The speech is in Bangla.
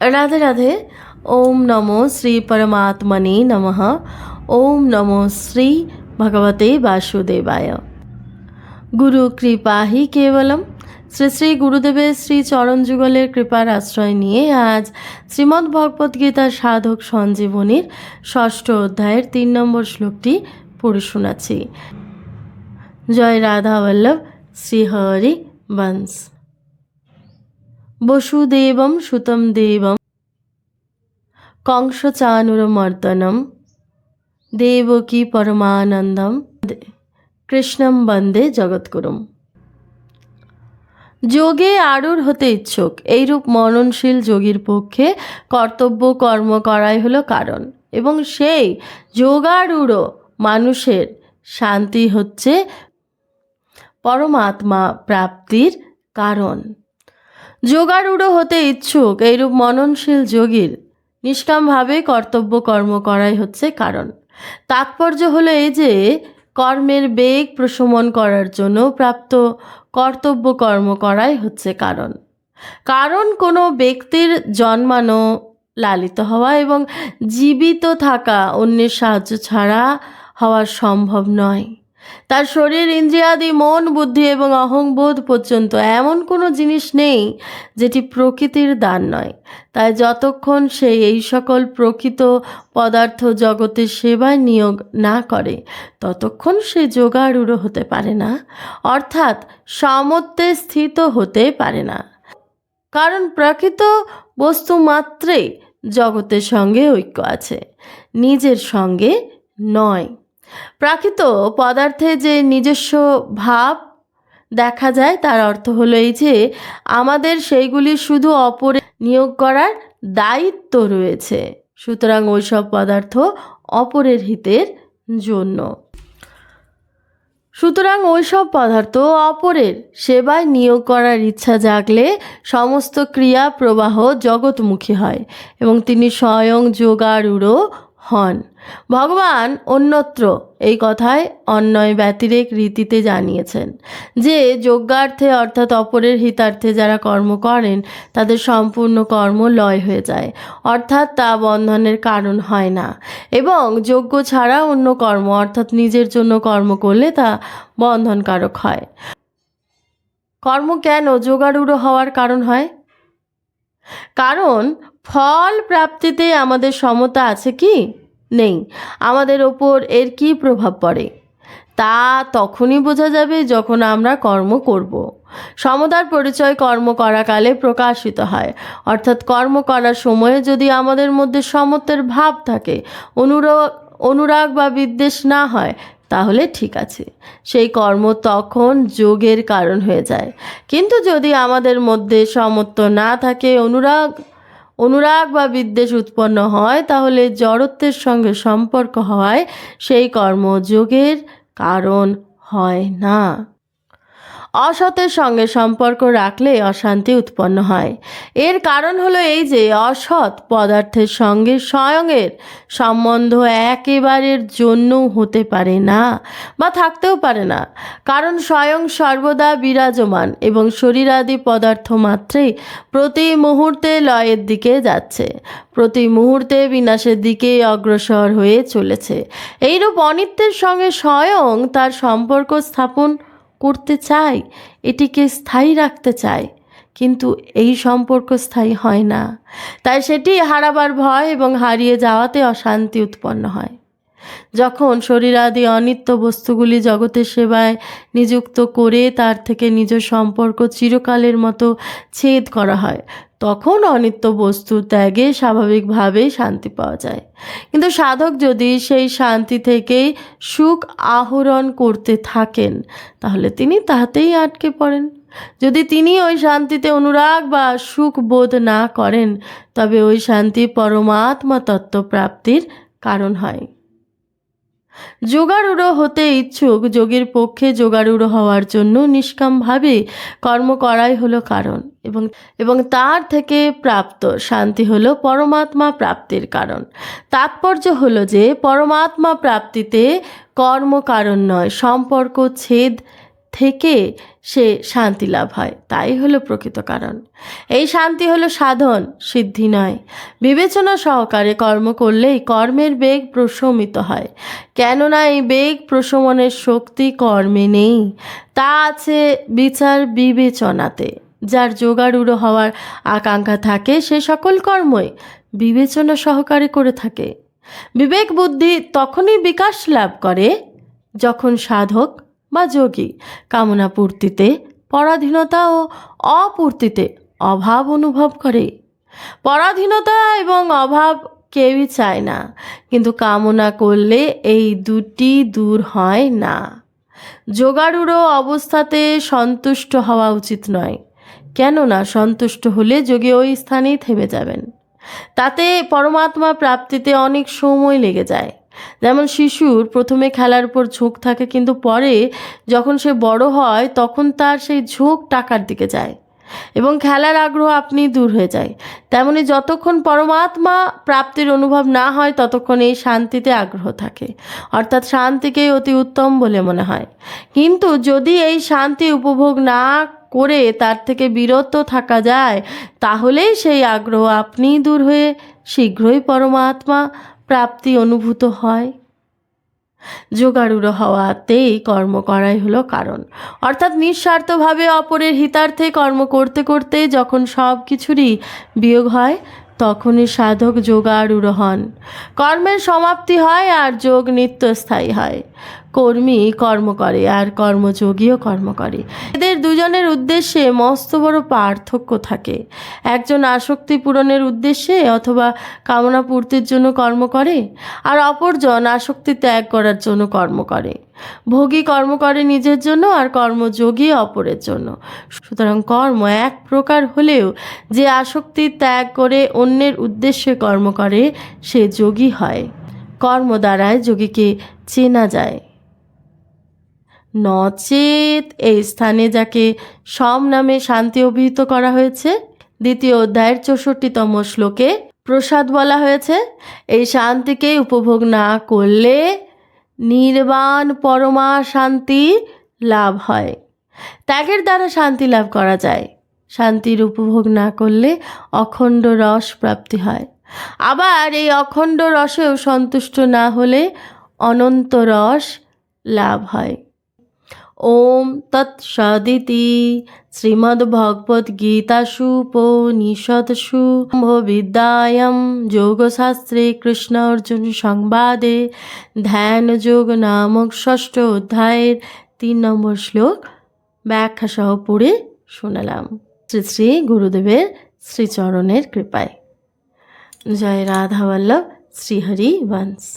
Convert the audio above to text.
রাধে রাধে ওম নমো শ্রী পরমাত্মনে নমঃ ওম নমো শ্রী ভগবতে বাসুদেবায় গুরু কৃপাহি কেবলম শ্রী শ্রী গুরুদেবের শ্রী চরণ যুগলের কৃপার আশ্রয় নিয়ে আজ শ্রীমদ্ ভগবদ্ গীতার সাধক সঞ্জীবনীর ষষ্ঠ অধ্যায়ের তিন নম্বর শ্লোকটি পড়ে শোনাচ্ছি। জয় রাধা বল্লভ, শ্রীহরি বংশ বসুদেবম সুতম দেবম কংসচানুরমর্দনম দেবকী পরমানন্দম কৃষ্ণম বন্দে জগৎগুরুম। যোগে আরূঢ় হতে ইচ্ছুক, এইরূপ মননশীল যোগীর পক্ষে কর্তব্য কর্ম করাই হলো কারণ এবং সেই যোগারূঢ় মানুষের শান্তি হচ্ছে পরমাত্মা প্রাপ্তির কারণ। যোগারূঢ় হতে ইচ্ছুক, এইরূপ মননশীল যোগীর নিষ্কামভাবে কর্তব্য কর্ম করাই হচ্ছে কারণ। তাৎপর্য হলো এই যে, কর্মের বেগ প্রশমন করার জন্য প্রাপ্ত কর্তব্য কর্ম করাই হচ্ছে কারণ। কারণ কোনো ব্যক্তির জন্মানো লালিত হওয়া এবং জীবিত থাকা অন্যের সাহায্য ছাড়া হওয়া সম্ভব নয়। তার শরীর ইন্দ্রিয়াদি, মন, বুদ্ধি এবং অহংবোধ পর্যন্ত এমন কোনো জিনিস নেই যেটি প্রকৃতির দান নয়। তাই যতক্ষণ সে এই সকল প্রকৃত পদার্থ জগতের সেবায় নিয়োগ না করে, ততক্ষণ সে যোগারূঢ় হতে পারে না, অর্থাৎ সমত্বে স্থিত হতে পারে না। কারণ প্রকৃত বস্তু মাত্রেই জগতের সঙ্গে ঐক্য আছে, নিজের সঙ্গে নয়। প্রাকৃত পদার্থে যে নিজস্ব ভাব দেখা যায়, তার অর্থ হলো এই যে আমাদের সেইগুলি শুধু অপরে নিয়োগ করার দায়িত্ব রয়েছে। সুতরাং ওইসব পদার্থ অপরের হিতের জন্য। সুতরাং ওইসব পদার্থ অপরের সেবায় নিয়োগ করার ইচ্ছা জাগলে সমস্ত ক্রিয়া প্রবাহ জগৎমুখী হয় এবং তিনি স্বয়ং যোগারূঢ় হন। ভগবান অন্যত্র এই কথায় অন্যয় ব্যতিরেক রীতিতে জানিয়েছেন যে, যজ্ঞার্থে অর্থাৎ অপরের হিতার্থে যারা কর্ম করেন, তাদের সম্পূর্ণ কর্ম লয় হয়ে যায়। অর্থাৎ তা বন্ধনের কারণ হয় না। এবং যজ্ঞ ছাড়া অন্য কর্ম, অর্থাৎ নিজের জন্য কর্ম করলে তা বন্ধনকারক হয়। কর্ম কেন যোগারূঢ় হওয়ার কারণ হয়? কারণ ফল প্রাপ্তিতে আমাদের সমতা আছে কি? নেই। আমাদের ওপর এর কি প্রভাব পড়ে? তা তখনই বোঝা যাবে যখন আমরা কর্ম করব। সমতার পরিচয় কর্ম করাকালে প্রকাশিত হয়। অর্থাৎ কর্ম করার সময়ে যদি আমাদের মধ্যে সমত্বের ভাব থাকে অনুরাগ অনুরাগ বা বিদ্বেষ না হয়, তাহলে ঠিক আছে। সেই কর্ম তখন যোগের কারণ হয়ে যায়। কিন্তু যদি আমাদের মধ্যে সমত্ব না থাকে, অনুরাগ অনুরাগ বা বিদ্বেষ উৎপন্ন হয়, তাহলে জড়ত্বের সঙ্গে সম্পর্ক হওয়ায় সেই কর্মযোগের কারণ হয় না। অসতের সঙ্গে সম্পর্ক রাখলে অশান্তি উৎপন্ন হয়। এর কারণ হলো এই যে, অসৎ পদার্থের সঙ্গে স্বয়ংয়ের সম্বন্ধ একেবারের জন্যও হতে পারে না বা থাকতেও পারে না। কারণ স্বয়ং সর্বদা বিরাজমান এবং শরীরাদি পদার্থ মাত্রেই প্রতি মুহূর্তে লয়ের দিকে যাচ্ছে, প্রতি মুহূর্তে বিনাশের দিকে অগ্রসর হয়ে চলেছে। এইরূপ অনিত্যের সঙ্গে স্বয়ং তার সম্পর্ক স্থাপন করতে চাই এটিকে স্থায়ী রাখতে চাই কিন্তু এই সম্পর্ক স্থায়ী হয় না। তাই সেটি হারাবার ভয় এবং হারিয়ে যাওয়াতে অশান্তি উৎপন্ন হয়। যখন শরীরাদি অনিত্য বস্তুগুলি জগতের সেবায় নিযুক্ত করে তার থেকে নিজ সম্পর্ক চিরকালের মতো ছেদ করা হয় তখন অনিত্য বস্তু ত্যাগে স্বাভাবিকভাবেই শান্তি পাওয়া যায়। কিন্তু সাধক যদি সেই শান্তি থেকেই সুখ আহরণ করতে থাকেন, তাহলে তিনি তাহাতেই আটকে পড়েন। যদি তিনি ওই শান্তিতে অনুরাগ বা সুখ বোধ না করেন, তবে ওই শান্তি পরমাত্মা তত্ত্ব প্রাপ্তির কারণ হয়। যোগারূঢ় হতে ইচ্ছুক যোগের পক্ষে যোগারূঢ় হওয়ার জন্য নিষ্কামভাবে কর্ম করাই হলো কারণ এবং এবং তার থেকে প্রাপ্ত শান্তি হলো পরমাত্মা প্রাপ্তির কারণ। তাৎপর্য হলো যে পরমাত্মা প্রাপ্তিতে কর্ম কারণ নয়, সম্পর্ক, ছেদ থেকে সে শান্তি লাভ হয়। তাই হলো প্রকৃত কারণ। এই শান্তি হলো সাধন, সিদ্ধি নয়। বিবেচনা সহকারে কর্ম করলেই কর্মের বেগ প্রশমিত হয়। কেননা এই বেগ প্রশমনের শক্তি কর্মে নেই। তা আছে বিচার বিবেচনাতে। যার যোগাড়ুড়ো হওয়ার আকাঙ্ক্ষা থাকে, সে সকল কর্মই বিবেচনা সহকারে করে থাকে। বিবেক বুদ্ধি তখনই বিকাশ লাভ করে যখন সাধক বা যোগী। কামনা পূর্তিতে, পরাধীনতা ও অপূর্তিতে অভাব অনুভব করে। পরাধীনতা এবং অভাব কেউই চায় না, কিন্তু কামনা করলে এই দুটি দূর হয় না। যোগাড়ুড়ো অবস্থাতে সন্তুষ্ট হওয়া উচিত নয়, কেননা সন্তুষ্ট হলে যোগী ওই স্থানেই থেমে যাবেন। তাতে পরমাত্মা প্রাপ্তিতে অনেক সময় লেগে যায়। যেমন শিশুর প্রথমে খেলার উপর ঝোঁক থাকে, কিন্তু পরে যখন সে বড় হয়, তখন তার সেই ঝোঁক টাকার দিকে যায় এবং খেলার আগ্রহ আপনি দূর হয়ে যায়। তেমনি যতক্ষণ পরমাত্মা প্রাপ্তির অনুভব না হয়, ততক্ষণ এই শান্তিতে আগ্রহ থাকে। অর্থাৎ শান্তিকেই অতি উত্তম বলে মনে হয়। কিন্তু যদি এই শান্তি উপভোগ না করে তার থেকে বিরত থাকা যায়, তাহলেই সেই আগ্রহ আপনিই দূর হয়ে শীঘ্রই পরমাত্মা প্রাপ্তি অনুভূত হয়। জোগাড়ুড়ো হওয়াতেই কর্ম করাই হলো কারণ। অর্থাৎ নিঃস্বার্থভাবে অপরের হিতার্থে কর্ম করতে করতে যখন সব কিছুরই বিয়োগ হয়, তখনই সাধক যোগাড়ুড়ো হন। কর্মের সমাপ্তি হয় আর যোগ নিত্যস্থায়ী হয়। কর্মী কর্ম করে আর কর্মযোগীও কর্ম করে। এদের দুজনের উদ্দেশ্যে মস্ত বড় পার্থক্য থাকে। একজন আসক্তি পূরণের উদ্দেশ্যে অথবা কামনা পূর্তির জন্য কর্ম করে আর অপরজন আসক্তি ত্যাগ করার জন্য কর্ম করে। ভোগী কর্ম করে নিজের জন্য আর কর্মযোগী অপরের জন্য। সুতরাং কর্ম এক প্রকার হলেও যে আসক্তি ত্যাগ করে অন্যের উদ্দেশ্যে কর্ম করে, সে যোগী হয়। কর্ম দ্বারায় যোগীকে চেনা যায়। নচেত এই স্থানে যাকে সম নামে শান্তি অভিহিত করা হয়েছে, দ্বিতীয় অধ্যায়ের চৌষট্টিতম শ্লোকে প্রসাদ বলা হয়েছে, এই শান্তিকে উপভোগ না করলে নির্বাণ পরমা শান্তি লাভ হয়। ত্যাগের দ্বারা শান্তি লাভ করা যায়। শান্তির উপভোগ না করলে অখণ্ড রস প্রাপ্তি হয়। আবার এই অখণ্ড রসেও সন্তুষ্ট না হলে অনন্ত রস লাভ হয়। ওম তৎসদিতি শ্রীমদ্ভগবদ্গীতাসু উপনিষদসু বিদ্যায়াম যোগশাস্ত্রে কৃষ্ণ অর্জুন সংবাদে ধ্যান যোগ নামক ষষ্ঠ অধ্যায়ের তিন নম্বর শ্লোক ব্যাখ্যা সহ পড়ে শোনালাম। শ্রী শ্রী গুরুদেবের শ্রীচরণের কৃপায়। জয় রাধা বল্লভ শ্রীহরি বংশ